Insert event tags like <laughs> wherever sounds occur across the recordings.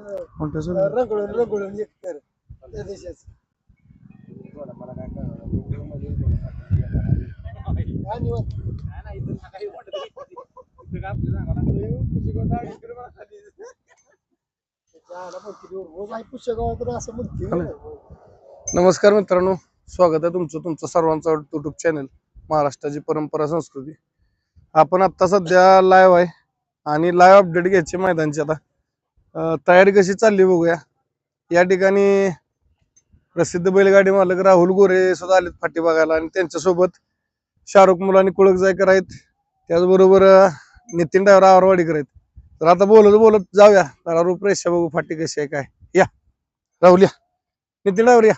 कोणत्या सोडलं? रंगळून रंगळून एक कर त्या देशाचं. काय. नमस्कार मित्रांनो स्वागत आहे तुमचं तुमचं सर्वांचं युट्यूब चॅनल महाराष्ट्राची परंपरा संस्कृती आपण आता सध्या लाईव्ह आहे आणि लाईव्ह अपडेट घ्यायची मैदानची आता तयारी कशी चालली बघूया. या ठिकाणी प्रसिद्ध बैलगाडी मालक राहुल गोरे सुद्धा आलेत फाटी बघायला आणि त्यांच्यासोबत शाहरुख मुलांनी कुळक जायकर आहेत. त्याचबरोबर नितीन डायवर आवरवाडीकर आहेत. तर आता बोलत बोलत जाऊया. जरा रूपरेषा बघू फाटी कशी आहे काय. या. राहुल या. नितीन डायवर या.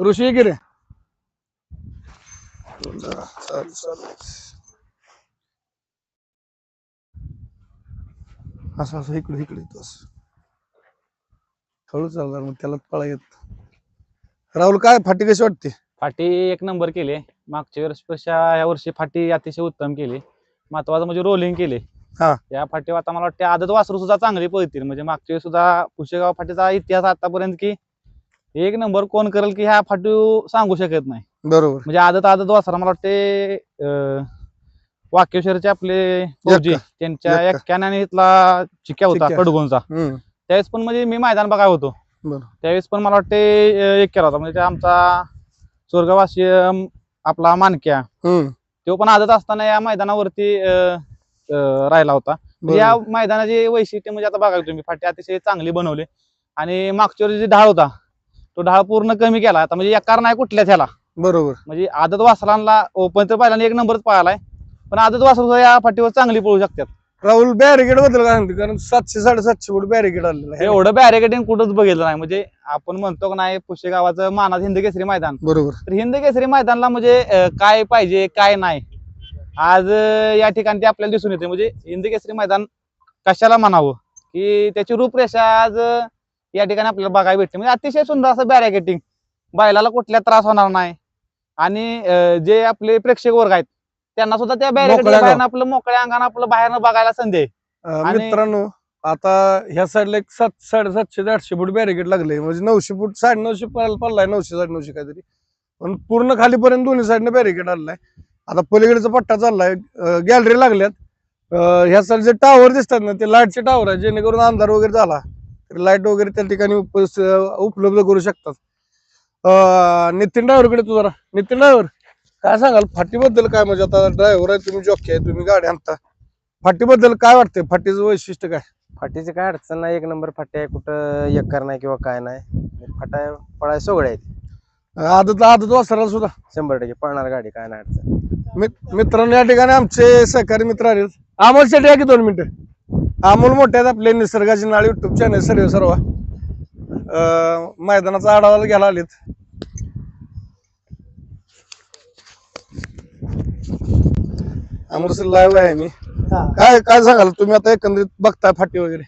ऋषी गिरे चालेल चालेल असं असं इकडे इकडे येतो असं. हळू चालणार मग त्याला पळा येत. राहुल काय फाटी कशी वाटते? फाटी एक नंबर केले. मागच्या वर्षीपेक्षा या वर्षी फाटी अतिशय उत्तम केली. महत्वाचं म्हणजे रोलिंग केले. हा. या फाटीवर आता मला वाटते आदत वासरू सुद्धा चांगली पळतील. म्हणजे मागच्या वेळी सुद्धा पुशेगाव फाटीचा इतिहास आतापर्यंत की एक नंबर कोण करेल की ह्या फाटी सांगू शकत नाही. बरोबर. म्हणजे आदत आदत वासरा मला वाटते अं, वाक्येश्वरचे आपले फौजी. त्यांच्या. एक्क्याने आणि इथला चिक्या होता चिक्या. हम्म त्यावेळेस पण म्हणजे मी मैदान बघाय होतो बरं. त्यावेळेस पण मला वाटते अं, एक केला होता म्हणजे ते आमचा स्वर्गवासी अं, आपला मानक्या हम्म तो पण आदत असताना या मैदानावरती अं, अं, राहिला होता म्हणजे या. मैदानाचे वैशिष्ट्य म्हणजे आता बघा तुम्ही फाटी अतिशय चांगली बनवली आणि मागच्या वर्षी जे ढाळ होता तो ढाळ पूर्ण कमी केला आता म्हणजे एकार नाही कुठल्याच ह्याला बरोबर म्हणजे आदत वासरांना ओपन तर पहिल्यांदा एक नंबरच पाहिलाय पण आदत वासर सुद्धा या फाटीवर चांगली पळू शकतात. राहुल बॅरिकेडबद्दल काय सांगते? कारण सातशे साडेसातशे फूट बॅरिकेड आलेलं आहे. एवढं बॅरिकेडिंग कुठंच बघितलं नाही. म्हणजे आपण म्हणतो का नाही पुष्य गावाचं मानात हिंद केसरी मैदान. बरोबर. तर हिंद केसरी मैदानला म्हणजे काय पाहिजे काय नाही आज या ठिकाणी ते आपल्याला दिसून येते म्हणजे हिंद केसरी मैदान कशाला म्हणावं? की त्याची रूपरेषा आज या ठिकाणी आपल्याला बघायला भेटते. म्हणजे अतिशय सुंदर असं बॅरिकेटिंग बैलाला कुठल्या त्रास होणार नाही. आणि जे आपले प्रेक्षक वर्ग आहेत त्यांना सुद्धा त्या मोकळ्या बाहेर आपलं मोकळ्या अंगानं आपलं बाहेर बघायला संधी आहे. अं, आणि- मित्रांनो आता ह्या साईडला एक सात साडेसातशे ते आठशे फूट बॅरिकेड लागले म्हणजे नऊशे फूट साडे नऊशे पडलाय नऊशे साडे नऊशे काहीतरी. पण पूर्ण खालीपर्यंत दोन्ही साईडने बॅरिकेड आलेलाय. आता पलीकडचा पट्टा चाललाय. गॅलरी लागल्यात. अं, ह्या साईडचे टावर दिसतात ना ते लाईटचे टावर आहे जेणेकरून अंधार वगैरे झाला तर लाइट वगैरे त्या ठिकाणी उपस- उपलब्ध करू शकतात. अं, नितीन ड्रायव्हरकडे तू जरा. नितीन ड्रायव्हर काय सांगाल? फाटीबद्दल काय म्हणजे आता ड्रायव्हर आहे तुम्ही जॉकी आहे तुम्ही गाडी आणता. फाटीबद्दल काय वाटतंय? फाटीचं वैशिष्ट्य काय? फाटीची काय अडचण नाही एक नंबर फाटी आहे कुठं एकर नाही किंवा काय नाही. फाटा पळाय सोगळे आहेत आदत आदत वासराला सुद्धा. शंभर टक्के पळणार गाडी काय नाही अडचण. मित- मित्रांनो या ठिकाणी आमचे सहकारी मित्र आहेत. अमोल शेट्टी या की दोन मिनिटं? अमोल मोठे आहेत आपले निसर्गाची नाळ युट्यूब चॅनल सर्व सर्व. अं, मैदानाचा आढावा घ्यायला आलेत. अमोल सर लाईव्ह आहे मी. हा. काय काय सांगाल? तुम्ही आता एकंदरीत बघताय फाटी वगैरे.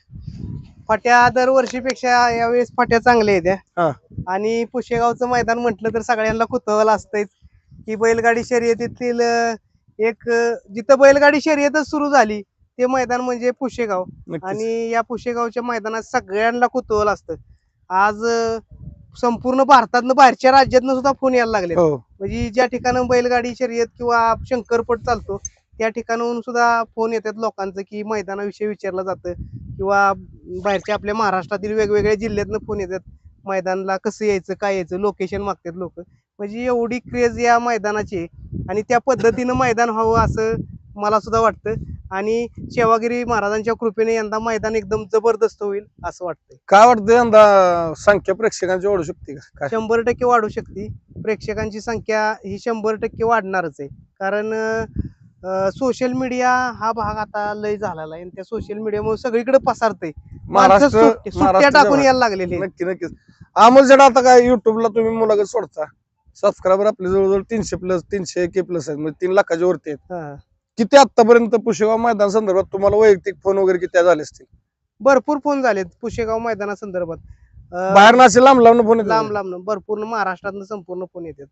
फाट्या दरवर्षीपेक्षा यावेळेस फाट्या चांगल्या हा. आहेत आणि पुशेगावचं मैदान म्हटलं तर सगळ्यांना कुतूहल असतंच की बैलगाडी शर्यतीतील अं, एक अं, जिथं बैलगाडी शर्यतच सुरू झाली ते मैदान म्हणजे पुशेगाव. नक्कीच. आणि या पुशेगावच्या मैदानात सगळ्यांना कुतूहल असतं. आज अं, संपूर्ण भारतातनं बाहेरच्या राज्यातनं सुद्धा फोन यायला लागले हो. म्हणजे ज्या ठिकाणी बैलगाडी शर्यत किंवा शंकरपट चालतो त्या ठिकाणाहून सुद्धा फोन येतात लोकांचं की मैदानाविषयी विचारलं जातं किंवा बाहेरच्या आपल्या महाराष्ट्रातील वेगवेगळ्या जिल्ह्यातनं फोन येतात. मैदानाला कसं यायचं काय यायचं लोकेशन मागतात लोक. म्हणजे एवढी क्रेज या मैदानाची. आणि त्या पद्धतीनं मैदान व्हावं असं मला सुद्धा वाटतं. आणि सेवागिरी महाराजांच्या कृपेने यंदा मैदान एकदम जबरदस्त होईल असं वाटतंय. काय वाटतं यंदा संख्या प्रेक्षकांची वाढू शकते का? शंभर टक्के वाढू शकते. प्रेक्षकांची संख्या ही शंभर टक्के वाढणारच आहे. कारण सोशल मीडिया हा भाग आता लय झालेला आहे. आणि त्या सोशल मीडियामुळे सगळीकडे पसारतंय. महाराष्ट्र सुट्ट्या टाकून यायला लागलेले. नक्की नक्कीच. अमोल शेट आता काय युट्यूबला तुम्ही मुलाखत सोडता. सबस्क्रायबर आपले जवळजवळ तीनशे प्लस तीनशे के प्लस आहेत. म्हणजे तीन लाखाच्या वरती आहेत. किती आतापर्यंत पुशेगाव मैदान संदर्भात तुम्हाला वैयक्तिक फोन वगैरे किती झाले असतील? भरपूर फोन झालेत पुशेगाव मैदानासंदर्भात अं, बाहेर असे लांब लांब फोन लांब लांब भरपूर महाराष्ट्रातनं संपूर्ण फोन येतात.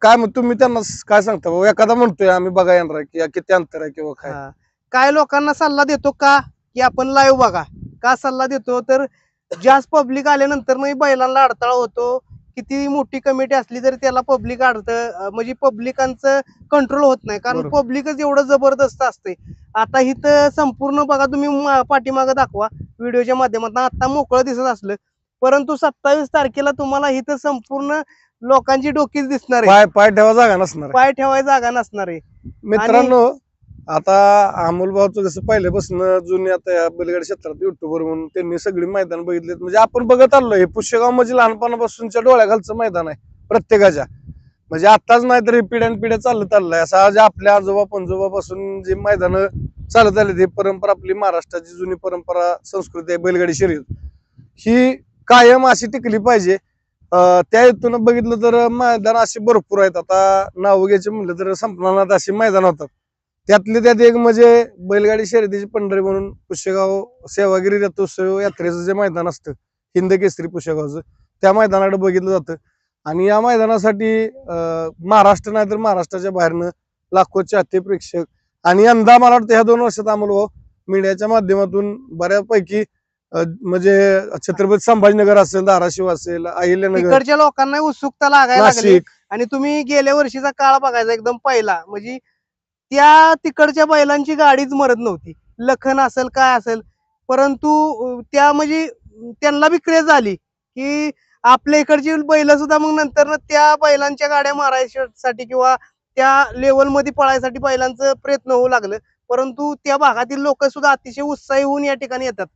काय मग तुम्ही त्यांना काय सांगता? बाबा एखादा म्हणतोय आम्ही बघा येणार आहे की किती अंतर आहे किंवा काय. हा. काय लोकांना सल्ला देतो का? की आपण लाईव्ह बघा. का सल्ला देतो? तर जास्त पब्लिक आल्यानंतर मग बैलांना अडथळा होतो. किती मोठी कमिटी असली तरी त्याला पब्लिक अडथ म्हणजे पब्लिकांचं कंट्रोल होत नाही. कारण बरोबर. पब्लिकच एवढं जबरदस्त असते आता इथं संपूर्ण बघा तुम्ही पाठीमागं दाखवा. व्हिडिओच्या माध्यमातून. आता मोकळं दिसत असलं. परंतु सत्तावीस तारखेला तुम्हाला इथं संपूर्ण लोकांची डोकीच दिसणार आहे. पाय पाय ठेवा जागा नसणार आहे. पाय ठेवायला जागा नसणार आहे. मित्रांनो आता अमोल भाऊचं कसं पहिल्यापासून जुने आता या बैलगाडी क्षेत्रात युट्यूबर म्हणून त्यांनी सगळी मैदान बघितलेत. म्हणजे आपण बघत आलो हे पुष्यगाव म्हणजे लहानपणापासूनच्या डोळ्याखालचं मैदान आहे प्रत्येकाच्या. म्हणजे आताच नाही तर पिढ्यान पिढ्या चालत आलंय. असं आज आपल्या आजोबा पंजोबापासून जे मैदान चालत आले ते परंपरा आपली महाराष्ट्राची जुनी परंपरा संस्कृती आहे बैलगाडी शर्यत. ही कायम अशी टिकली पाहिजे त्या हेतून बघितलं तर मैदान असे भरपूर आहेत. आता नाव घ्यायचे म्हणलं तर संपनात असे मैदान होतात. त्यातले त्यात एक म्हणजे बैलगाडी शर्यतीची पंढरी म्हणून पुष्यगाव सेवागिरी रथोत्सव यात्रेचं जे मैदान असतं हिंद केसरी पुष्यगावचं त्या मैदानाकडे बघितलं जातं. आणि या मैदानासाठी महाराष्ट्र नाही तर महाराष्ट्राच्या बाहेरनं लाखो चाहते प्रेक्षक. आणि यंदा मला वाटतं ह्या दोन वर्षात आम्हाला हो, मीडियाच्या माध्यमातून बऱ्यापैकी म्हणजे छत्रपती संभाजीनगर असेल धाराशिव असेल अहिल्यानगर. तिकडच्या लोकांना उत्सुकता लागायला लागली. नाशिक. आणि तुम्ही गेल्या वर्षीचा काळ बघायचा एकदम पहिला. म्हणजे त्या तिकडच्या बैलांची गाडीच मरत नव्हती. लखन असेल काय असेल. परंतु त्या म्हणजे त्यांना बी क्रेज आली की आपल्या इकडची बैल सुद्धा मग नंतर त्या बैलांच्या गाड्या मारायसाठी किंवा त्या लेवलमध्ये पळायसाठी बैलांचं प्रयत्न होऊ लागलं. परंतु त्या भागातील लोक सुद्धा अतिशय उत्साही होऊन या ठिकाणी येतात.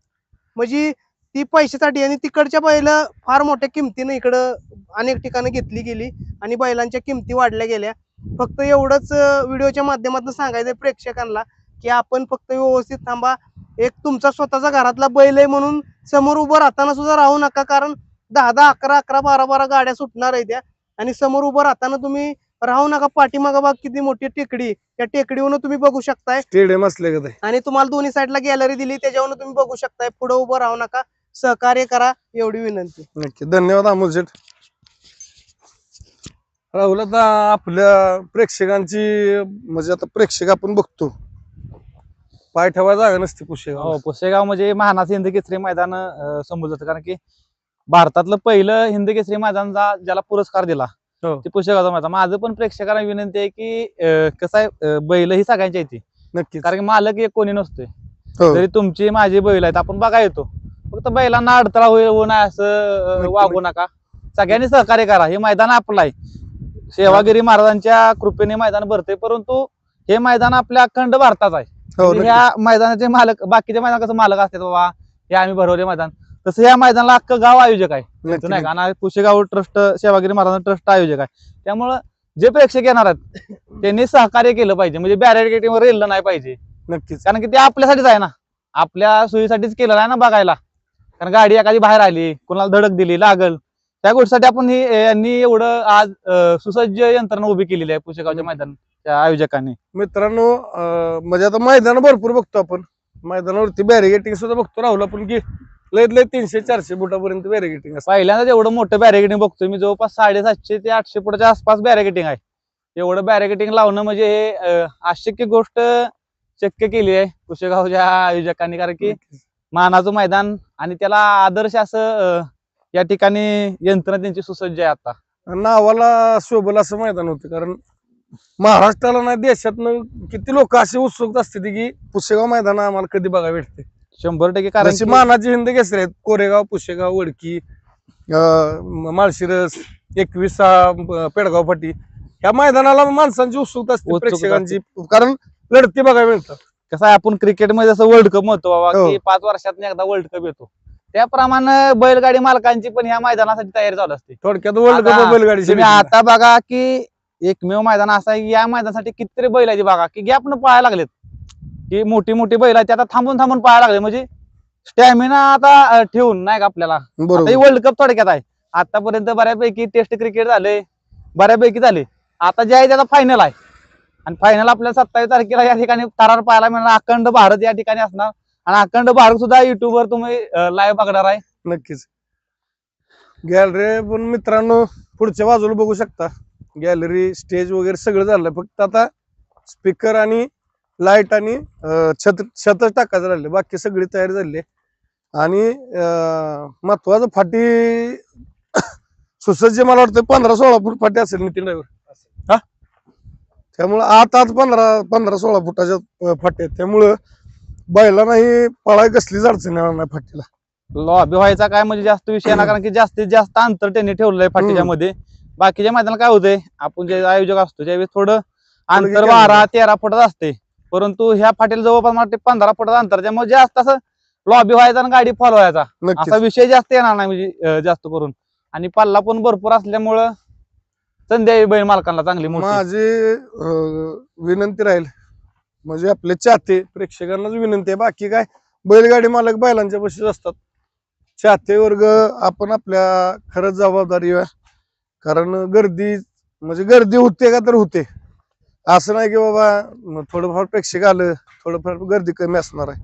म्हणजे ती पैशासाठी आणि तिकडच्या बैल फार मोठ्या किमतीनं इकडं अनेक ठिकाणी घेतली गेली आणि बैलांच्या किमती वाढल्या गेल्या. फक्त एवढंच व्हिडिओच्या माध्यमातून सांगायचं प्रेक्षकांना की आपण फक्त व्यवस्थित थांबा. एक तुमचा स्वतःचा घरातला बैल आहे म्हणून समोर उभं राहताना सुद्धा राहू नका कारण दहा दहा अकरा अकरा बारा बारा गाड्या सुटणार आहे त्या आणि समोर उभं राहताना तुम्ही राहू नका पाठीमागं बघ किती मोठी टेकडी. त्या टेकडीवरून तुम्ही बघू शकताय. स्टेडियम असले का ते? आणि तुम्हाला दोन्ही साईडला गॅलरी दिली त्याच्यावरून तुम्ही बघू शकताय. पुढे उभं राहू नका. सहकार्य करा एवढी विनंती. नक्की. धन्यवाद अमोल शेठ. राहुल आता आपल्या प्रेक्षकांची म्हणजे आता प्रेक्षक आपण बघतो. पाय ठेवायला जागा नसते हो पुसेगाव म्हणजे महानाचं हिंद केसरी मैदान अं, समजलं जातं. कारण की भारतातलं पहिलं हिंद केसरी मैदान जा- ज्याला पुरस्कार दिला. ते पुसेगावचं मैदान माझं. पण प्रेक्षकांना विनंती आहे की कसं आहे बैल ही सगळ्यांची येते नक्कीच. कारण की मालक एक कोणी नसतोय. हो. जरी तुमची माझी बैल आहेत आपण बघा येतो. फक्त बैलांना अडथळा होईल होऊ नये असं नक्की, वागू नका. सगळ्यांनी सहकार्य करा. हे मैदान आपलं आहे. सेवागिरी महाराजांच्या कृपेने मैदान भरते परंतु हे मैदान आपल्या अखंड भारतात आहे. हो. ह्या मैदानाचे मालक बाकीच्या मैदान कसं मालक असतात बाबा? हे आम्ही भरवले मैदान. तसं या मैदानाला अख्खं गाव आयोजक आहे. नक्की, नाही का? आणि कुशेगाव ट्रस्ट सेवागिरी महाराज ट्रस्ट आयोजक आहे. त्यामुळं जे प्रेक्षक येणार आहेत त्यांनी सहकार्य केलं पाहिजे. म्हणजे बॅरिकेटिंग वर रेल्लं नाही पाहिजे. नक्कीच. कारण की ते आपल्यासाठीच आहे ना. आपल्या सोयीसाठीच केलेलं आहे ना बघायला. कारण गाडी एखादी बाहेर आली कोणाला धडक दिली लागल त्या गोष्टीसाठी आपण ही यांनी एवढं आज अं, सुसज्ज यंत्रणा उभी केलेली आहे पुशेगावच्या मैदानाच्या आयोजकांनी. मित्रांनो अं, म्हणजे आता मैदान भरपूर बघतो आपण. मैदानावरती बॅरिगेटिंग सुद्धा बघतो राहुल आपण की लयत लय तीनशे चारशे फुटापर्यंत बॅरिगेटिंग असतं पहिल्यांदाच एवढं मोठं बॅरिकेटिंग बघतोय मी. जवळपास साडेसातशे ते आठशे फुटाच्या आसपास बॅरिकेटिंग आहे. एवढं बॅरिकेटिंग लावणं म्हणजे हे अशक्य गोष्ट शक्य केली आहे. कुशेगावच्या आयोजकांनी कारण की मानाचं मैदान आणि त्याला आदर्श असं या ठिकाणी यंत्रणा त्यांची सुसज्ज आहे आता. नावाला शोभल असं मैदान होतं कारण महाराष्ट्राला नाही देशातनं किती लोक असे उत्सुक असते की पुसेगाव मैदान आम्हाला कधी बघायला भेटते शंभर टक्के कारण जशी की- मानाची हिंद केसरी आहेत कोरेगाव पुशेगाव वडकी अं, माळशिरस एकवीस पेडगाव फाटी ह्या मैदानाला माणसांची उत्सुकता असते उत्सुकता प्रेक्षकांची. कारण लढती बघायला मिळतात. कसं आहे आपण क्रिकेटमध्ये जसं वर्ल्ड कप म्हणतो बाबा हो. की पाच वर्षात एकदा वर्ल्ड कप येतो. त्याप्रमाणे बैलगाडी मालकांची पण ह्या मैदानासाठी तयारी चालू असते. थोडक्यात वर्ल्ड आता कप बैलगाडी तुम्ही शर्यतीला. आता बघा की एकमेव मैदान असं आहे की या मैदानासाठी कितीतरी बैल आहे बघा की गॅपनं पळायला लागलेत. की मोठी मोठी बैल आहेत ते आता थांबून थांबून पळायला लागले. म्हणजे स्टॅमिना आता ठेवून नाही का आपल्याला? आता वर्ल्ड कप थोडक्यात आहे. आतापर्यंत बऱ्यापैकी टेस्ट क्रिकेट झाले बऱ्यापैकी झाले. आता जे आहे त्याचा फायनल आहे. आणि फायनल आपल्याला सत्तावीस तारखेला या ठिकाणी थरार पाहायला मिळणार. अखंड भारत या ठिकाणी असणार. आणि अखंड भारत सुद्धा युट्यूबवर तुम्ही लाईव्ह बघणार आहे. नक्कीच. गॅलरी पण मित्रांनो पुढच्या बाजूला बघू शकता. गॅलरी स्टेज वगैरे सगळं झालं. फक्त आता स्पीकर आणि लाइट आणि छत छतच टाकायचं राहिले. बाकी सगळी तयारी झाली आहे. आणि महत्वाचं फाटी सुसज्ज मला वाटतं पंधरा सोळा फूट फाटी असेल नितीन ड्रायव्हर. हा? त्यामुळं आत आत पंधरा पंधरा सोळा फुटाच्या अं, फाट्या आहेत. त्यामुळं बैलांना ही पळाय कसलीच अडचण येणार नाही फाटीला. लॉबी व्हायचा काय म्हणजे जास्त विषय ना कारण की जास्तीत जास्त अंतर त्यांनी ठेवलंय फाटीच्या हम्म. मध्ये. बाकीच्या मैदानाला काय होतंय आपण जे आयोजक असतो त्यावेळेस थोडं अंतर. बारा तेरा फुटात असते परंतु ह्या फाटीला जवळपास मला पंधरा फुटाचं अंतर त्यामुळे जास्त असं लॉबी व्हायचा आणि गाडी फॉलो व्हायचा. असा विषय जास्त येणार नाही म्हणजे जास्त करून. आणि पल्ला पण भरपूर असल्यामुळं संधी आहे बैल मालकांना चांगली माझी विनंती राहील. म्हणजे आपले चाहते प्रेक्षकांनाच विनंती आहे. बाकी काय बैलगाडी मालक बैलांच्या बशीच असतात. चाहते वर्ग आपण आपल्या खरंच जबाबदारी. कारण गर्दी म्हणजे गर्दी होते का तर होते. असं नाही की बाबा थोडंफार प्रेक्षक आलं थोडंफार गर्दी कमी असणार आहे.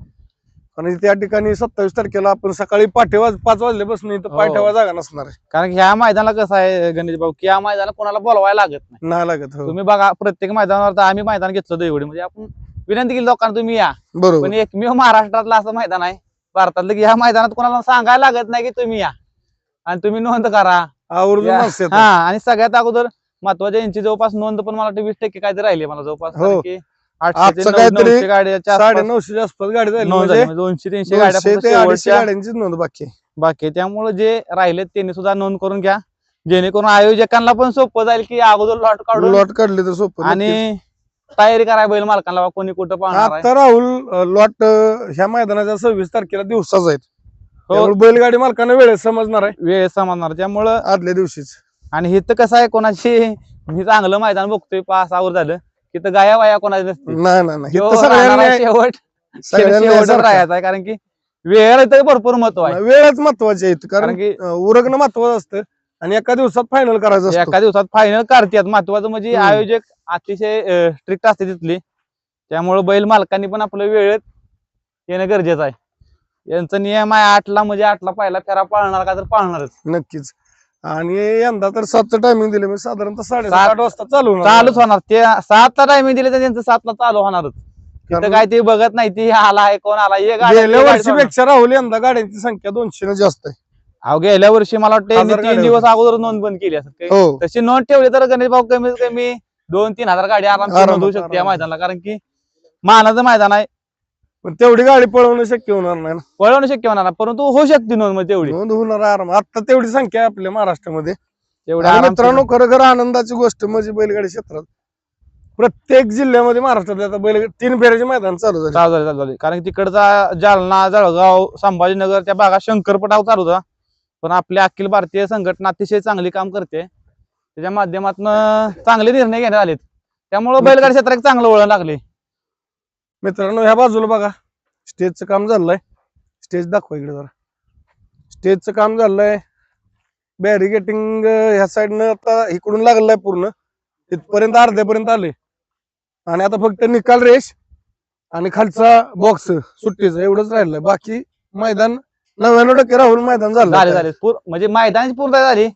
आणि त्या ठिकाणी सत्तावीस तारखेला आपण सकाळी पाठे वाज पाच वाजल्यापासून इथं हो. पाठ्यावा जागा नसणार आहे. कारण ह्या मैदानाला कसं आहे गणेश भाऊ की या मैदानाला कोणाला बोलवायला लागत नाही. नाही लागत हो. तुम्ही बघा प्रत्येक मैदानावर आम्ही मैदान घेतलं एवढे म्हणजे आपण विनंती केली लोकांना तुम्ही या. बरोबर. पण एकमेव महाराष्ट्रातलं असं मैदान आहे. भारतातलं की ह्या मैदानात कोणाला सांगायला लागत नाही की तुम्ही या. आणि तुम्ही नोंद करा. आवर्जून या- माणसं येतात. हा आणि सगळ्यात अगोदर महत्त्वाच्या यांची जवळपास नोंद पण मला वाटतं वीस टक्के काहीतरी राहिली मला जवळपास हो. कारण की आठशे ते आजचं नऊ- काहीतरी नऊशे गाड्याच्या साडे आसपास नऊशेच्या आसपास गाडी झाली नोंद म्हणजे झाली. म्हणजे दोनशे तीनशे गाड्या दोनशे फक्त ते अडीचशे शेवटच्या गाड्यांचीच नोंद बाकी आहे. बाकी त्यामुळे जे राहिलेत त्यांनी सुद्धा नोंद करून घ्या जेणेकरून आयोजकांना पण सोपं जाईल की अगोदर लॉट काढून लॉट काढले तर सोपं नक्कीच. आणि तयारी करायला बैल मालकांना बा कोणी कुठं पाहणार आहे आता राहुल लॉट ह्या मैदानाच्या सव्वीस तारखेला दिवसाच आहेत हो. त्यामुळे बैलगाडी मालकांना वेळेत समजणार आहे वेळ समजणार त्यामुळं आदल्या दिवशीच आणि इथं कसं आहे कोणाची मी चांगलं मैदान बघतोय पाच सहा वर झालं तिथं गाया वाया कोणाची नसते शेवट. राहायचा आहे कारण की वेळ इथं भरपूर महत्त्व आहे. वेळच महत्वाची आहे इथं. कारण की अं, उरकणं महत्वाचं असतं आणि एका दिवसात फायनल करायचं एका दिवसात फायनल करतात. महत्वाचं म्हणजे. आयोजक अतिशय स्ट्रिक्ट असते तिथली. त्यामुळे बैल मालकांनी पण आपलं वेळेत येणं गरजेचं आहे. यांचा नियम आहे आठला म्हणजे आठला पहिला फेरा पाळणार का तर पाळणारच. नक्कीच. आणि यंदा तर सातचं टायमिंग दिले. म्हणजे साधारणतः साडेसात सात- आठ वाजता चालू होणार. चालूच होणार. ते सातला टायमिंग दिले तर त्यांचं सातला चालू होणारच. तिथं कारण काय ते बघत नाही ती आला आहे कोण आला ये गाडी गेल्या वर्षीपेक्षा राहुल यंदा गाड्यांची संख्या दोनशे जास्त आहे. अहो गेल्या वर्षी मला वाटतं यांनी तीन गाड्या दिवस अगोदर नोंद बंद केली असत हो. तशी नोंद ठेवली तर गणेश भाऊ कमीत कमी दोन तीन हजार गाडी आराम आरामात, नोंदवू शकते या आरामात. मैदानाला. कारण की मानाचं मैदान आहे. पण तेवढी गाडी पळवणं शक्य होणार नाही ना. पळवणं शक्य होणार नाही, परंतु होऊ शकते नोंदमध्ये तेवढी. नोंद होणार आराम. आता तेवढी संख्या आहे आपल्या महाराष्ट्रामध्ये. तेवढी आणि आरामशीर. मित्रांनो खरोखर आनंदाची गोष्ट म्हणजे बैलगाडी क्षेत्रात प्रत्येक जिल्ह्यामध्ये महाराष्ट्रात आता बैल तीन फेऱ्याचे मैदान चालू झाले. चालू झाली चालू झाली. कारण की तिकडचा जालना जळगाव संभाजीनगर त्या भागात शंकरपटाव चालू होता. पण आपली अखिल भारतीय संघटना अतिशय चांगली काम करते. त्याच्या माध्यमातून चांगले निर्णय घेण्यात आलेत. त्यामुळे बैलगाडी क्षेत्रात एक चांगलं वळण लागले. मित्रांनो ह्या बाजूला बघा. स्टेजचं काम झालंय. स्टेज दाखवा इकडे जरा. स्टेजचं काम झालंय. बॅरिगेटिंग ह्या साईडनं आता इकडून लागलंय पूर्ण. तिथपर्यंत अर्ध्यापर्यंत आले आणि आता फक्त निकाल रेश आणि खालचा बॉक्स सुट्टीचा एवढंच राहिलंय. बाकी मैदान नव्याण्णव टक्के राहुल मैदान झालं. झाले पूर- म्हणजे मैदानाची पूर्ण झाली.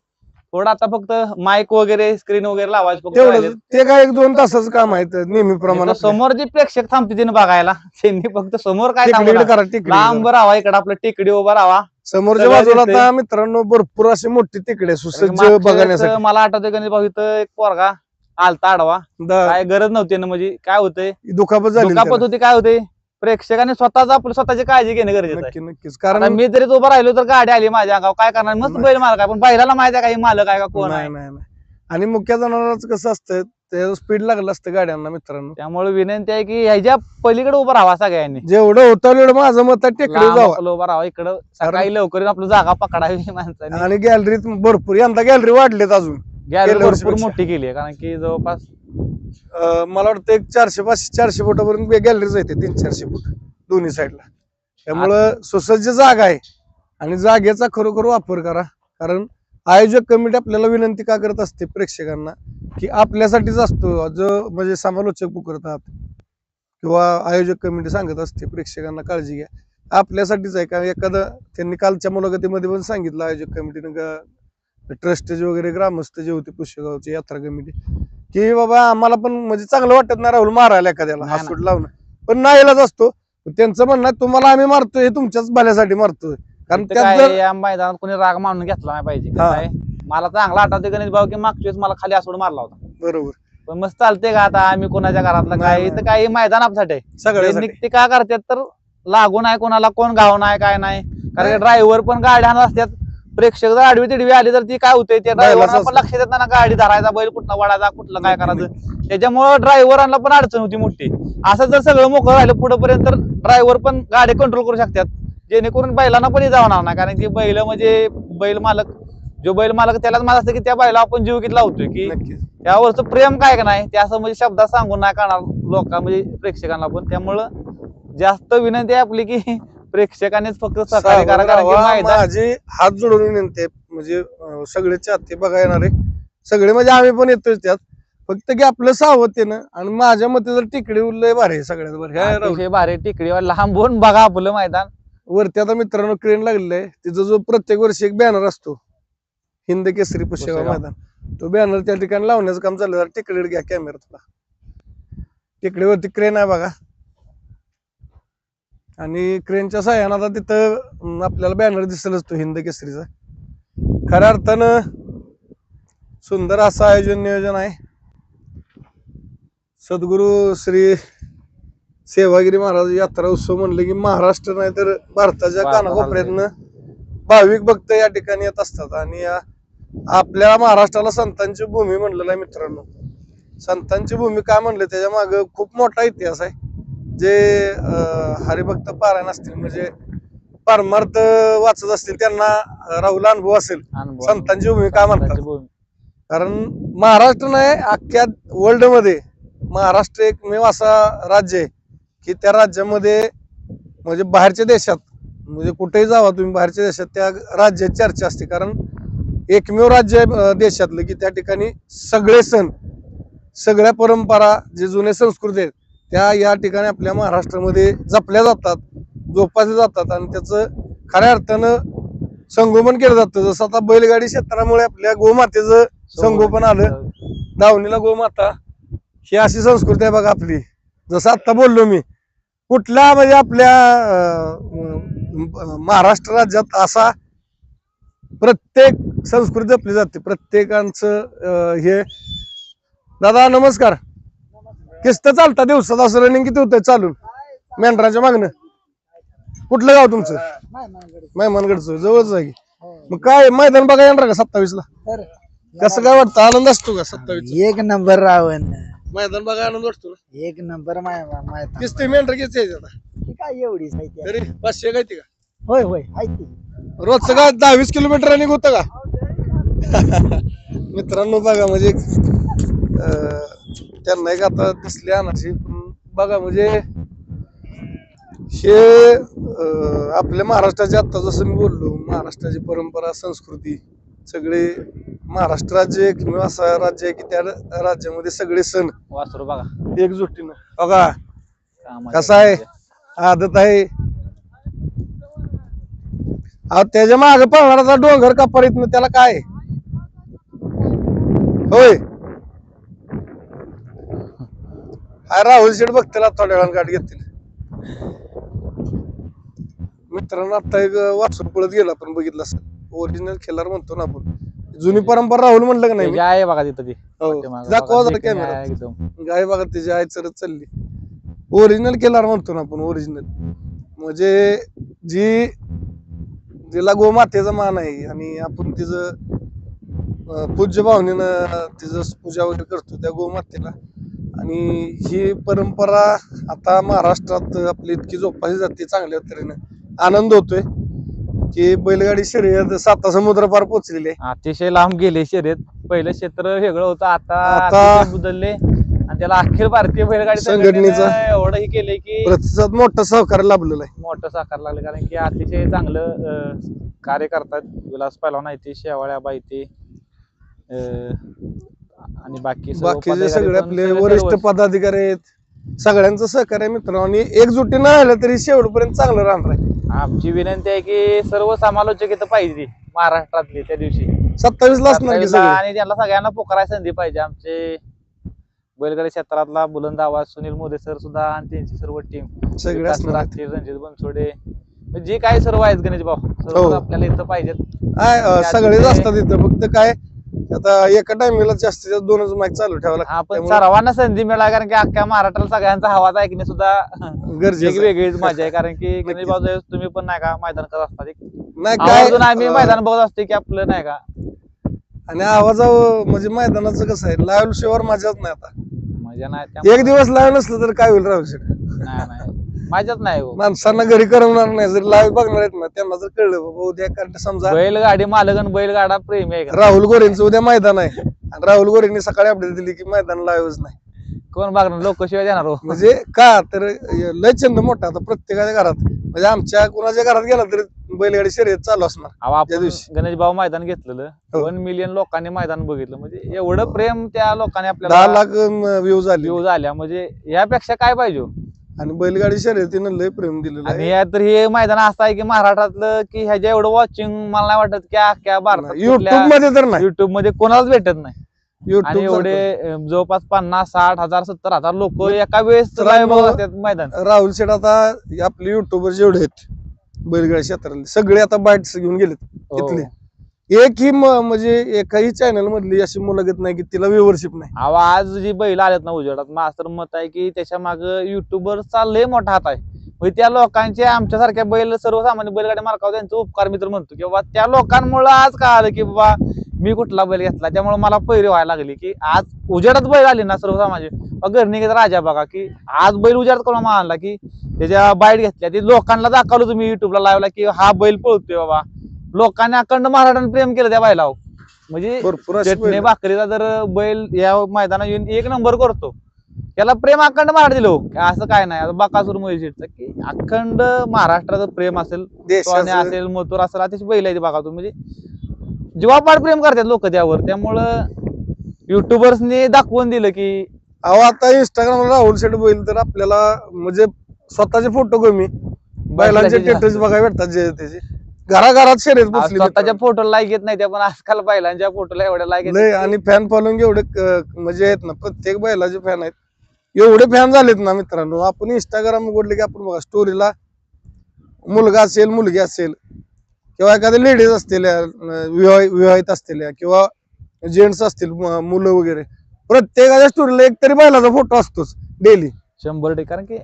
थोडं आता फक्त माईक वगैरे स्क्रीन वगैरे लावायचं फक्त तेवढं राहिलेत. ते काय एक दोन तासाचं काम आहे तर नेहमीप्रमाणे. इथं समोर जे प्रेक्षक थांबते तिने बघायला त्यांनी फक्त समोर काय? करा लांब राहावा इकडे आपलं टेकडी उभा राहावा. समोरच्या बाजूला दिसतंय. आता मित्रांनो भरपूर असे मोठी तिकडे सुसज्ज मागच्या वेळेस बघण्यासाठी. मला आठवतंय गणेश भाऊ इथं एक पोरगा आलता आडवा. दा- काय गरज नव्हती ना म्हणजे काय होतंय? दुखापत झाली दुखापत होती काय होते प्रेक्षकांनी स्वतःच आपली स्वतःची काळजी घेणं गरजेचं आहे. नक्की नक्कीच. आता कारण मी जरी उभा राहिलो तर गाडी आली माझ्या अंगावर. काय करणार? मस्त. बैल मालक आहे पण बैलाला माहिती आहे का हे मालक आहे का कोण नाही आहे? नाही नाही. आणि मुख्य जनावरांचं कसं असतं ते स्पीड लागलं असतं गाड्यांना मित्रांनो. त्यामुळे विनंती आहे की ह्याच्या पलीकडे उभं राहावा सगळ्यांनी. जेवढं होतं तेवढं माझं मत आहे टेकडे लांब जावं. आपलं उभं राहावं इकडं सकाळी लवकर येऊन आपलं जागा पकडावी माणसाने. आणि गॅलरीत भरपूर यंदा गॅलरी वाढलेत अजून. गॅलरी गेल्या भरपूर वर्षीपेक्षा. मोठी केली आहे कारण की जवळपास अं, मला वाटतं एक चारशे पाचशे चारशे फुटापर्यंत गॅलरीच येते तीन चारशे फूट दोन्ही साईडला त्यामुळं सुसज्ज जागा आहे आणि जागेचा खरोखर वापर करा. कारण आयोजक कमिटी आपल्याला विनंती का करत असते प्रेक्षकांना की आपल्यासाठीच असतो जो म्हणजे समालोचक पुकारतात किंवा आयोजक कमिटी सांगत असते प्रेक्षकांना काळजी घ्या. आपल्यासाठीच आहे का? एखादं त्यांनी कालच्या मुलाखतीमध्ये पण सांगितलं आयोजक कमिटीनं का ट्रस्टचे वगैरे ग्रामस्थ जे होते पुष्यगावची यात्रा कमिटी. की बाबा आम्हाला पण म्हणजे चांगलं वाटत नाही राहुल मारायला एखाद्याला. हासूट लावणं. पण नाईलाच असतो. त्यांचं म्हणणं तुम्हाला आम्ही मारतोय हे तुमच्याच भल्यासाठी मारतोय. कारण इथं त्यात काय जर या मैदानात कोणी राग मानून घेतला नाही पाहिजे. हा. मला चांगला आठवते गणेश भाऊ की मागच्या वेळेस मला खाली असोड मारला होता. बरोबर. पण मस्त चालते का आता? आम्ही कोणाच्या घरातला काय. इथं काही मैदान ते सगळ्यासाठी. निघते का करतात तर लागू नाही कोणाला कोण गाव नाही काय नाही. कारण. ड्रायव्हर पण गाडी आणत असतात. प्रेक्षक जर आडवी तिडवी आली तर ती काय होते त्या बैलाचं ड्रायव्हरला पण लक्ष देत ना गाडी धरायचा बैल कुठला वडायचा कुठलं काय करायचं? त्याच्यामुळं ड्रायव्हरांना पण अडचण होती मोठी. असं जर सगळं मोकळं राहिलं पुढे पर्यंत तर ड्रायव्हर पण गाडी कंट्रोल करू शकतात. जेणेकरून बैलांना पण जाणार नाही. कारण की बैल म्हणजे बैल मालक. जो बैल मालक त्यालाच माहीत असतं की त्या बैला आपण जीव किती लावतोय की त्यावरचं प्रेम काय का नाही ते असं म्हणजे शब्दात सांगून नाही करणार लोक म्हणजे प्रेक्षकांना पण. त्यामुळं जास्त विनंती आहे आपली की प्रेक्षकांनीच फक्त सहकार्य करा कारण की सावरगावा मैदान माझी हात जोडून विनंती आहे. म्हणजे अं, सगळे चाहते बघा येणारे. सगळे म्हणजे आम्ही पण येतोय त्यात. फक्त की आपलं सावधतेनं आणि माझ्या मते जर तिकडे लय भारी आहे सगळ्यात बरं. ह्या राहुल. अतिशय भारी टिकडीवर लांबून बघा आपलं मैदान. वरती आता मित्रांनो क्रेन लागलेलं आहे. तिचा जो प्रत्येक वर्षी एक बॅनर असतो. हिंद केसरी पुष्यगाव. मैदान. तो बॅनर त्या ठिकाणी लावण्याचं काम चाललं तिकडे घ्या कॅमेरा तुला टेकडीवरती क्रेन आहे बघा. आणि क्रेनच्या सहाय्यानं आता तिथं आपल्याला बॅनर दिसेलच तो हिंद केसरीचा. खऱ्या अर्थानं सुंदर असं आयोजन नियोजन आहे. सद्गुरू श्री सेवागिरी महाराज यात्रा उत्सव म्हणलं की महाराष्ट्र नाही तर भारताच्या कानाकोपऱ्यातनं भाविक भक्त या ठिकाणी येत असतात आणि या आपल्या महाराष्ट्राला संतांची भूमी म्हणलेलं आहे मित्रांनो. संतांची भूमी काय म्हणलं त्याच्यामागे खूप मोठा इतिहास आहे. जे हरिभक्त पारायण असतील म्हणजे पारमार्थ वाचत असतील त्यांना राहुल अनुभव असेल. संतांची भूमी काय म्हणतात. कारण महाराष्ट्र नाही अख्ख्या वर्ल्डमध्ये महाराष्ट्र एकमेव असा राज्य आहे की त्या राज्यामध्ये म्हणजे बाहेरच्या देशात म्हणजे कुठेही जावा तुम्ही बाहेरच्या देशात त्या राज्याची चर्चा असते कारण एकमेव राज्य आहे देशातलं की त्या ठिकाणी सगळे सण सगळ्या परंपरा जे जुने संस्कृती आहेत त्या या ठिकाणी आपल्या महाराष्ट्रामध्ये जपल्या जातात जोपासल्या जातात आणि त्याचं खऱ्या अर्थानं संगोपन केलं जातं. जसं आता बैलगाडी क्षेत्रामुळे आपल्या गोमातेचं संगोपन आलं. दावणीला गोमाता ही अशी संस्कृती आहे बघा आपली. जसं आता बोललो मी कुठल्या म्हणजे आपल्या महाराष्ट्र राज्यात असा प्रत्येक संस्कृती जपली जाते. प्रत्येकांचं हे. दादा नमस्कार. किस्त चालता दिवसात असं रनिंग किती होतंय चालून? मेंढराच्या मागणं कुठलं गाव तुमचं? मेहमानगडचं. जवळच आहे की. मग काय मैदान बघा येणार का सत्तावीस ला कसं काय वाटतं? आनंद असतो का सत्तावीस एक नंबर रावण. मैदान बघा आनंद असतो ना? एक नंबर माय माय किस्त मेंढर किती आहे आता काय ती. तरी पाचशे काय ते का? होय होय आहे ती. रोजचं काय दहा वीस किलोमीटर रनिंग होतं का? <laughs> मित्रांनो बघा म्हणजे अं, त्यांना एक आता दिसली पण बघा म्हणजे हे आपल्या महाराष्ट्राचे आता जसं मी बोललो महाराष्ट्राची परंपरा संस्कृती सगळे महाराष्ट्र राज्य एकमेव असा राज्य आहे की त्या राज्यामध्ये सगळे सण वासरू बघा. एकजुटीनं. बघा कामाच्या कसा आहे? आदत आहे? अहो त्याच्यामागे पळणारा डोंगर कपारीत त्याला काय? होय हा राहुल शेठ बघतील आता थोड्या वेळानं गाडी घेतील. मित्रांनो आता एक वाचून पळत गेला आपण बघितलं असं ओरिजिनल खेळणार म्हणतो ना आपण. जुनी परंपरा राहुल म्हणलं का नाही? आहे बघा तिथं ती. हो. दाखवा जरा कॅमेरा एकदम. गाय बघा त्याची आई चरत चालली. ओरिजिनल केलार म्हणतो ना आपण ओरिजिनल म्हणजे जी जिला गोमातेचा मान आहे आणि आपण तिचं अं, पूज्य भावनेनं तिचं पूजा वगैरे करतो त्या गोमातेला आणि ही परंपरा आता महाराष्ट्रात आपली इतकी जोपासली जाते चांगल्या तऱ्हेनं. आनंद होतोय की बैलगाडी शर्यत साता समुद्र पार पोहोचलेली आहे. अतिशय लांब गेले शर्यत. पहिलं क्षेत्र वेगळं होतं आता आता- अतिशय बदलले. आणि त्याला अखिल भारतीय बैलगाडी संघटनेचं- संघटनेनं एवढं हे केलंय की प्रतिसाद मोठं सहकार्य लाभलेलं आहे. मोठं साकार लागलं कारण की अतिशय चांगलं अं, कार्य करतात. विलास पैलवान आहे ते शेवाळ्या बाई ते अं, आणि बाकी सर्व बाकीचे पदाधिकारी सगळे पण आपले सगळे वरिष्ठ सर्वच. पदाधिकारी आहेत. सगळ्यांचं सहकार्य मित्र आणि एकजुटीनं आलं तरी शेवटपर्यंत चांगलं राहणार आहे. आमची विनंती आहे की सर्व समालोचक इथं पाहिजे महाराष्ट्रातले त्या दिवशी. सत्तावीस ला असणार की सत्तावीसला सगळे? आणि त्यांना सगळ्यांना पोकराय संधी पाहिजे. आमचे बैलगाडी क्षेत्रातला बुलंद आवाज सुनील मोदे सर सुद्धा आणि त्यांची सर्व टीम सगळे असणार आहेत. असतील रणजित बनसोडे. म्हणजे जे काही सर्व आहेत गणेश भाऊ सर्व हो. आपल्याला इथं पाहिजेत. काय अं, सगळेच असतात इथं. फक्त काय आता एका टाइमला जास्तीत जास्त दोनच माईक चालू ठेवा आपण सर्वांना संधी मिळाली कारण की अख्ख्या महाराष्ट्राला सगळ्यांचा आवाज ऐकणे सुद्धा गरजेचं आहे. वेगळीच मजा आहे. कारण की <laughs> गणेश ज्यावेळेस तुम्ही पण नाही का मैदान करत असतात एक नाही आवर्जून आम्ही मैदान बघत असतो की आपलं नाही का? आणि आवाजावर म्हणजे मैदानाचं कसं आहे? लाईव्ह शिवार मजाच नाही आता. मजा नाही त्यामुळे- एक दिवस लाईव्ह नसलं तर काय होईल राहू शकत नाही नाही. मजाच नाही हो. माणसांना घरी करवणार नाही. जर लाईव्ह बघणार आहेत ना त्यांना जर कळलं बाबा उद्या कारण समजा बैलगाडी मालगन बैलगाडा प्रेमी आहे का? राहुल गोरेंचं उद्या मैदान आहे. आणि राहुल गोरेंनी सकाळी अपडेट दिली की मैदान लाईव्हच नाही. कोण बघणार? लोक शिवाय देणार हो. म्हणजे का? तर लय छंद मोठा आता प्रत्येकाच्या घरात. म्हणजे आमच्या कुणाच्या घरात गेला तरी बैलगाडी शर्यत चालू असणार. अहो, आपण दिवशी. गणेश भाऊ मैदान घेतलेलं. हो. वन मिलियन लोकांनी मैदान बघितलं. म्हणजे एवढं प्रेम त्या लोकांनी दहा आपल्याला लाख व्ह्यू झाले व्ह्यू झाल्या म्हणजे यापेक्षा काय पाहिजे हो? आणि बैलगाडी शर्यतीनं लय प्रेम दिलेलं आणि आहे. या तर हे मैदान असं आहे की महाराष्ट्रातलं की ह्याच्या एवढं वॉचिंग मला नाही वाटत की अख्ख्या भारतात युट्यूबमध्ये तर नाही. युट्यूबमध्ये कोणालाच भेटत नाही. आणि युट्यूब एवढे अं, जवळपास पन्नास साठ हजार सत्तर हजार लोक एका वेळेस तर live मग- बघत असतात मैदान. राहुल शेठ आता आपले युट्यूबर जेवढे आहेत बैलगाडी क्षेत्रातले सगळे आता बाईट्स घेऊन गेलेत हो. तिथले. एकही ही म्हणजे एकाही चॅनल मधली अशी मुलाखत नाही की तिला व्ह्युअरशिप नाही. अहो, आज जी बैल आलेत ना उजेडात माझं मत आहे की त्याच्या माग युट्यूबर चाललंय मोठा हात आहे. म्हणजे त्या लोकांचे आमच्यासारख्या बैल सर्वसामान्य बैलगाडी मालकावर त्यांचे उपकार मित्र म्हणतो. की बाबा त्या लोकांमुळे आज काय आलं की बाबा मी कुठला बैल घेतला? त्यामुळे मला पहिरी व्हायला लागली की आज उजेडात बैल आली ना सर्वसामान्य. घेत राजा बघा की आज बैल उजेडात कोणा मानला की त्याच्या बाईट घेतल्या ते लोकांना दाखवलं तुम्ही युट्यूबला लावला की हा बैल पळतोय बाबा. लोकांनी अखंड महाराष्ट्राने प्रेम केलं त्या बैलावर म्हणजे चटणी. भाकरीचा जर बैल या मैदानात येऊन एक नंबर करतो त्याला प्रेम अखंड महाराष्ट्र दिलो असं काय नाही. आता बकासूर म्हैशीचं की अखंड महाराष्ट्राचं प्रेम असेल असेल मथुर असेल अतिशय बैल आहे तुम्ही म्हणजे जीवापाड प्रेम करतात लोक त्यावर. त्यामुळं युट्यूबर्सनी दाखवून दिलं की अहो आता इंस्टाग्रामला राहुल शेठ बैल तर आपल्याला म्हणजे स्वतःचे फोटो कमी. बैलांचे बघायला भेटतात जे त्याचे. घराघरात शर्यत आज बसली स्वतःच्या फोटो लाईक येत नाही त्या पण आजकाल बैलांच्या फोटोला एवढ्या लाईक लय आणि फॅन फॉलोइंग एवढे क- म्हणजे आहेत ना प्रत्येक बैलाचे फॅन आहेत. एवढे फॅन झालेत ना मित्रांनो आपण इंस्टाग्राम उघडले की आपण बघा स्टोरीला मुलगा असेल मुलगी असेल किंवा एखाद्या लेडीज असलेल्या अं, विवाह- विवाहित असलेल्या किंवा जेंट्स असतील म- मुलं वगैरे प्रत्येकाच्या स्टोरीला एक तरी बैलाचा फोटो असतोच डेली शंभर टक्के कारण की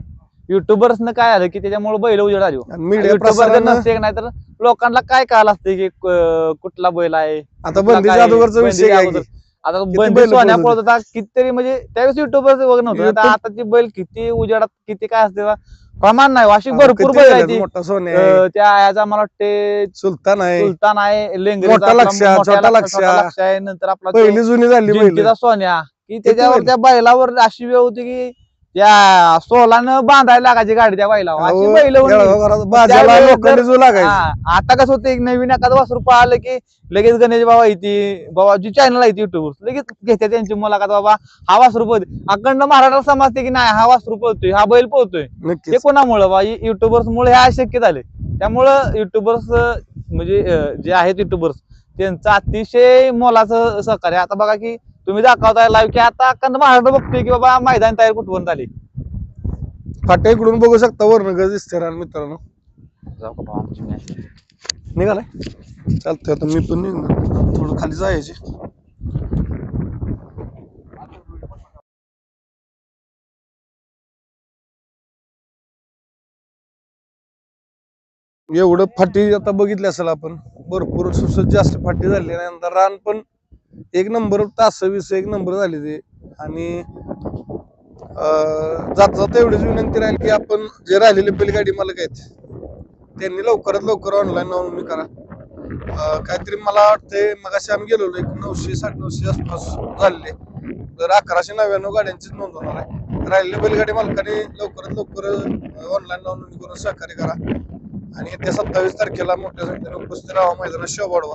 युट्यूबर्सनं काय आलं की त्याच्यामुळे बैल उजेड आली हो. युट्यूबर प्रसारानं नसते नाही तर लोकांना काय कळालं असते की कुठला बैल आहे आता बंदी जादूगरचा विषय. आता बैल सोन्या पळत होता? कितीतरी म्हणजे त्यावेळेस युट्यूबर वगैरे नव्हतं. आता YouTube- आता ती बैल किती उजेडात किती काय असते प्रमाण नाही. अशी आता भरपूर बैल? आहे. त्या याचा मला वाटते सुलतान आहे. सुलतान आहे आहे नंतर आपला जुनी झाली सोन्या. की त्याच्यावर? त्या बैलावर अशी वेळ होती की त्या सोलानं बांधायला लागायची गाडी त्या अशी बैल होती. त्यावेळेस जो लागायचा. हा, आता कसं होतं एक नवीन एखादं वासरू पाहिलं की लगेच गणेश बाबा येते. बाबा जी चॅनल आहे युट्यूबवर लगेच घेते त्यांची मुलाखत बाबा हा वासरू पळतोय. अखंड महाराष्ट्राला समजते की नाही हा वासरू पळतोय हा बैल पळतोय. हे नक्कीच कोणामुळं? बा युट्यूबर्स मुळे हे अशक्य झाले. त्यामुळं युट्यूबर्स म्हणजे अं, जे आहेत युट्यूबर्स त्यांचं अतिशय मोलाचं सहकार्य. आता बघा की तुम्ही दाखवताय लाईव्ह की आता अखंड महाराष्ट्र बघतोय की बाबा मैदान तयार कुठून झाली? फाट्या इकडून बघू शकता वर्ण गज दिसते रान मित्रांनो. निघालाय? चालतंय आता मी पण निघणार. थोडं खाली जायचे. एवढं फाटी आता बघितली असेल आपण भरपूर सुसज्ज जास्त फाटी झाली नंतर रान पण एक नंबर तास वीस एक नंबर झाले ते. आणि जाता जाता एवढीच विनंती राहील की आपण जे राहिलेले बैलगाडी मालक आहेत त्यांनी लवकरात लवकर ऑनलाईन नोंदणी करा. काहीतरी मला वाटतंय मगाशी आम्ही गेलेलो एक नऊशे साडे नऊशे आसपास झालेले. तर अकराशे नव्याण्णव गाड्यांचीच नोंद होणार आहे. राहिलेले बैलगाडी मालकाने लवकरात लवकर ऑनलाईन नोंदणी करून सहकार्य करा. आणि येत्या सत्तावीस तारखेला मोठ्या संख्येने उपस्थित राहा मैदानात शो वाढवा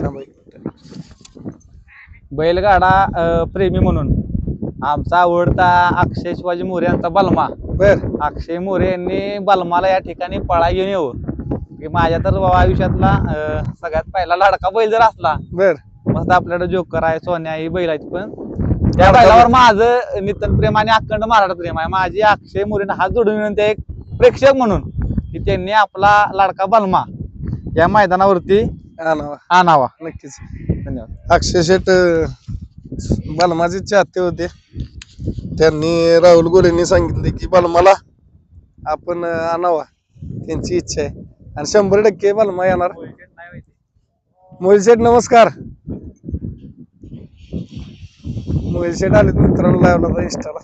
थांबा एक मिनिट. बैलगाडा प्रेमी म्हणून. आमचा आवडता अक्षय शिवाजी मोरे यांचा बलमा. बर. अक्षय मोरे यांनी बलमाला या ठिकाणी पळा घेऊन येऊ की माझ्या तर बाबा आयुष्यातला सगळ्यात पहिला लाडका बैल जर असला बर. मस्त आपल्याकडे जोकर आहे सोन्या ही बैल आहेत पण. त्या बैलावर माझं नितन प्रेम आणि अखंड महाराष्ट्र प्रेम आहे. माझी अक्षय मुरीने हात जोडून विनंती आहे एक प्रेक्षक म्हणून की त्यांनी आपला लाडका बलमा या मैदानावरती हा ना आणावा. नक्कीच. धन्यवाद. अक्षय शेट बलमाचे चाहते होते. त्यांनी राहुल गोरेंनी सांगितले की बलमाला आपण अं, आणावा. त्यांची इच्छा आहे. आणि शंभर टक्के बलमा येणार. मोहिल शेठ नमस्कार. मोहिल शेठ आलेत मित्रांनो लावला होता इंस्टाला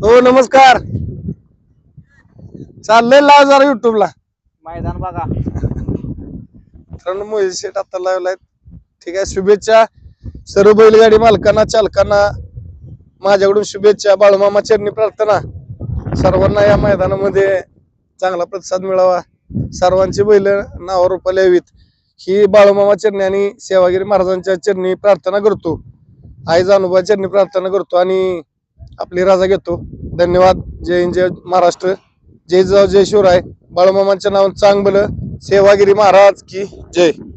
हो नमस्कार. चाललंय लाव जरा युट्यूबला मैदान बघा. मित्रांनो मोहित शेठ आता लावलाय. ठीक आहे शुभेच्छा. सर्व बैलगाडी मालकांना चालकांना माझ्याकडून शुभेच्छा. बाळूमामा चरणी प्रार्थना. सर्वांना या मैदानामध्ये चांगला प्रतिसाद मिळावा. सर्वांची बैल नावा रुपाला यावीत ही बाळूमामा चरणी आणि सेवागिरी महाराजांच्या चरणी प्रार्थना करतो. आई जानोबा चरणी प्रार्थना करतो आणि आपली राजा घेतो. धन्यवाद. जय हिंद जय महाराष्ट्र. जय जाव जय शिवराय. बाळूमामांच्या नावानं चांगलं सेवागिरी महाराज की जय.